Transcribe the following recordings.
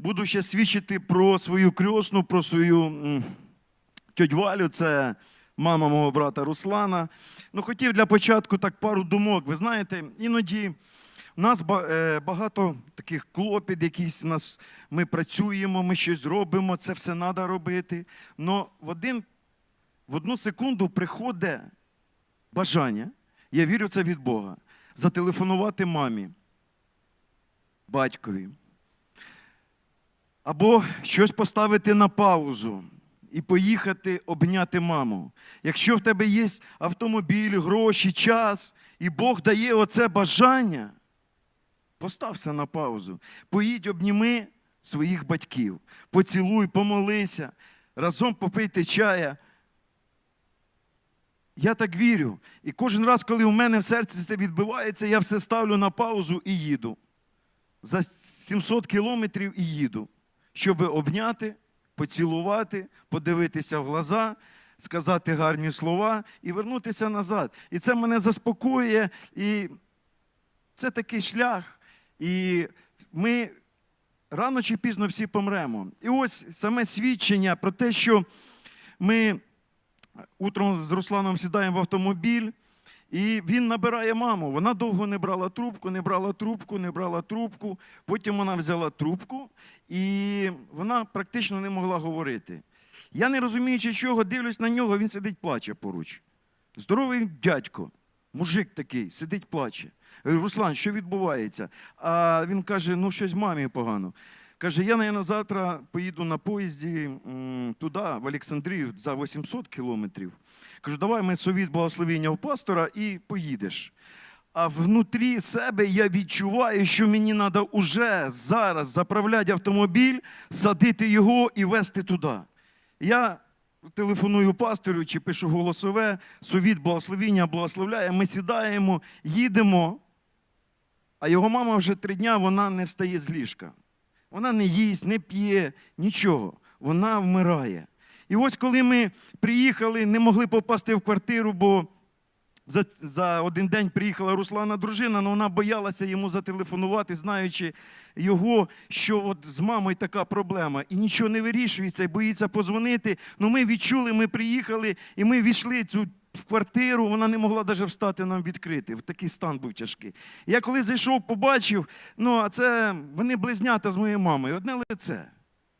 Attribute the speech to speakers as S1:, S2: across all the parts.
S1: буду ще свідчити про свою крьосну, про свою тьоть Валю, це мама мого брата Руслана. Ну, хотів для початку так пару думок. Ви знаєте, іноді у нас е, багато таких клопіт, якісь нас ми працюємо, ми щось робимо, це все треба робити. Но в, один, в одну секунду приходить бажання, я вірю, це від Бога, зателефонувати мамі, батькові. Або щось поставити на паузу і поїхати обняти маму. Якщо в тебе є автомобіль, гроші, час, і Бог дає оце бажання, постався на паузу. Поїдь, обніми своїх батьків, поцілуй, помолися, разом попийте чая. Я так вірю. І кожен раз, коли у мене в серці це відбувається, я все ставлю на паузу і їду. За 700 кілометрів і їду, щоб обняти, поцілувати, подивитися в глаза, сказати гарні слова і вернутися назад. І це мене заспокоює. І це такий шлях. І ми рано чи пізно всі помремо. І ось саме свідчення про те, що ми утром з Русланом сідаємо в автомобіль, і він набирає маму. Вона довго не брала трубку, не брала трубку, не брала трубку. Потім вона взяла трубку, і вона практично не могла говорити. Я не розуміючи чого, дивлюсь на нього, він сидить, плаче поруч. Здоровий дядько, мужик такий, сидить, плаче. Я говорю, Руслан, що відбувається? А він каже: ну щось мамі погано. Каже, я, наверное, завтра поїду на поїзді туди, в Олександрію, за 800 кілометрів. Кажу, давай ми совіт благословіння в пастора і поїдеш. А внутрі себе я відчуваю, що мені треба уже зараз заправляти автомобіль, садити його і везти туди. Я телефоную пастору чи пишу голосове, совіт благословіння благословляє. Ми сідаємо, їдемо, а його мама вже три дня вона не встає з ліжка. Вона не їсть, не п'є, нічого. Вона вмирає. І ось коли ми приїхали, не могли попасти в квартиру, бо за, за один день приїхала Руслана дружина, але вона боялася йому зателефонувати, знаючи його, що от з мамою така проблема. І нічого не вирішується, і боїться позвонити. Ну ми відчули, ми приїхали, і ми війшли цю в квартиру, вона не могла навіть встати нам відкрити. Такий стан був тяжкий. Я коли зайшов, побачив, ну а це вони близнята з моєю мамою, одне лице.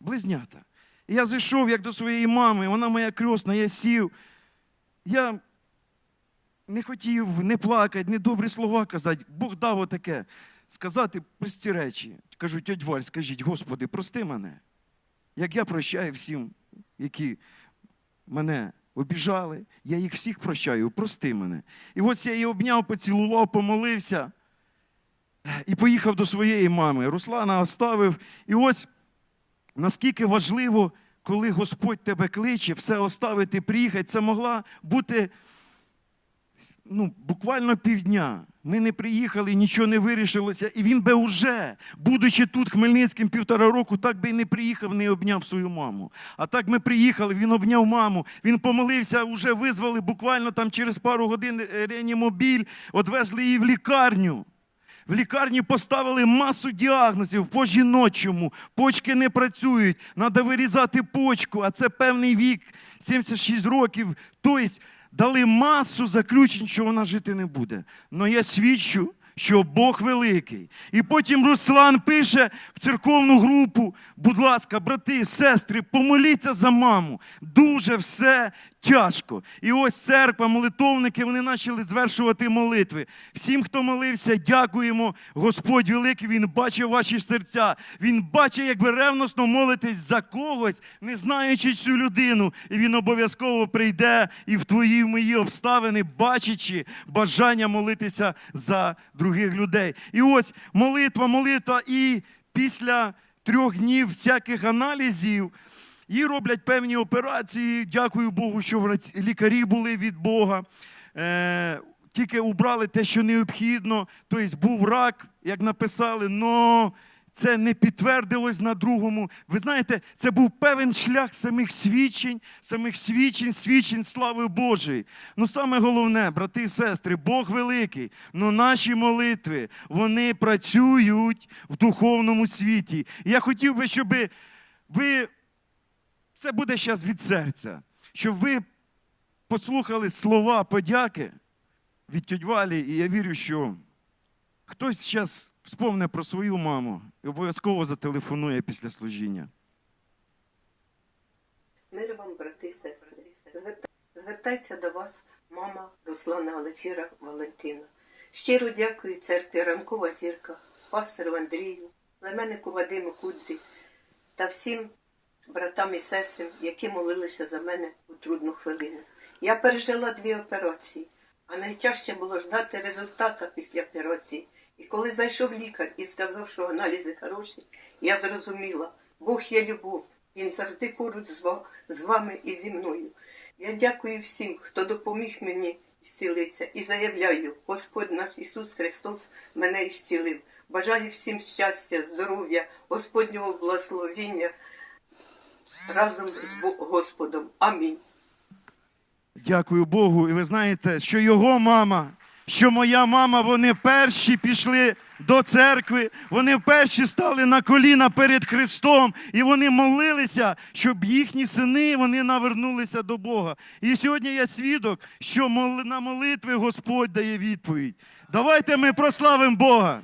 S1: Близнята. Я зайшов як до своєї мами, вона моя крьосна, я сів. Я не хотів не плакати, не добрі слова казати. Бог дав отаке. Сказати прості речі. Кажу, тьоть Валь, скажіть, Господи, прости мене. Як я прощаю всім, які мене обіжали, я їх всіх прощаю, прости мене. І ось я її обняв, поцілував, помолився і поїхав до своєї мами. Руслана оставив. І ось наскільки важливо, коли Господь тебе кличе, все оставити, приїхати, це могла бути ну, буквально півдня. Ми не приїхали, нічого не вирішилося. І він би уже, будучи тут Хмельницьким півтора року, так би і не приїхав, не обняв свою маму. А так ми приїхали, він обняв маму, він помолився, вже визвали буквально там через пару годин е, реанімобіль, одвезли її в лікарню. В лікарні поставили масу діагнозів по жіночому, почки не працюють, треба вирізати почку, а це певний вік, 76 років. Тобто дали масу заключень, що вона жити не буде. Але я свідчу, що Бог великий. І потім Руслан пише в церковну групу: будь ласка, брати, сестри, помоліться за маму. Дуже все тяжко. І ось церква, молитовники, вони почали звершувати молитви. Всім, хто молився, дякуємо. Господь великий, Він бачить ваші серця. Він бачить, як ви ревносно молитесь за когось, не знаючи цю людину. І він обов'язково прийде і в твої в мої обставини, бачачи бажання молитися за других людей. І ось молитва, молитва, і після трьох днів всяких аналізів. Їй роблять певні операції. Дякую Богу, що лікарі були від Бога. Е, тільки убрали те, що необхідно. Тобто був рак, як написали, но це не підтвердилось на другому. Ви знаєте, це був певен шлях самих свідчень, самих свідчень, свідчень слави Божої. Ну, саме головне, брати і сестри, Бог великий, але наші молитви, вони працюють в духовному світі. І я хотів би, щоб ви, це буде зараз від серця, щоб ви послухали слова подяки від тьоть Валі, і я вірю, що хтось зараз вспомне про свою маму і обов'язково зателефонує після служіння.
S2: Мир вам, брати і сестри. Звертається до вас мама Руслана Алефіра Валентина. Щиро дякую церкві Ранкова зірка, пастору Андрію, племенику Вадиму Кудді та всім братам і сестрам, які молилися за мене у трудну хвилину. Я пережила дві операції, а найтяжче було ждати результата після операції. І коли зайшов лікар і сказав, що аналізи хороші, я зрозуміла, Бог є любов, Він завжди поруч з вами і зі мною. Я дякую всім, хто допоміг мені зцілитися, і заявляю, Господь наш Ісус Христос мене зцілив. Бажаю всім щастя, здоров'я, Господнього благословіння разом з Господом. Амінь.
S1: Дякую Богу. І ви знаєте, що його мама, що моя мама, вони перші пішли до церкви, вони перші стали на коліна перед Христом, і вони молилися, щоб їхні сини вони навернулися до Бога. І сьогодні я свідок, що на молитви Господь дає відповідь. Давайте ми прославимо Бога.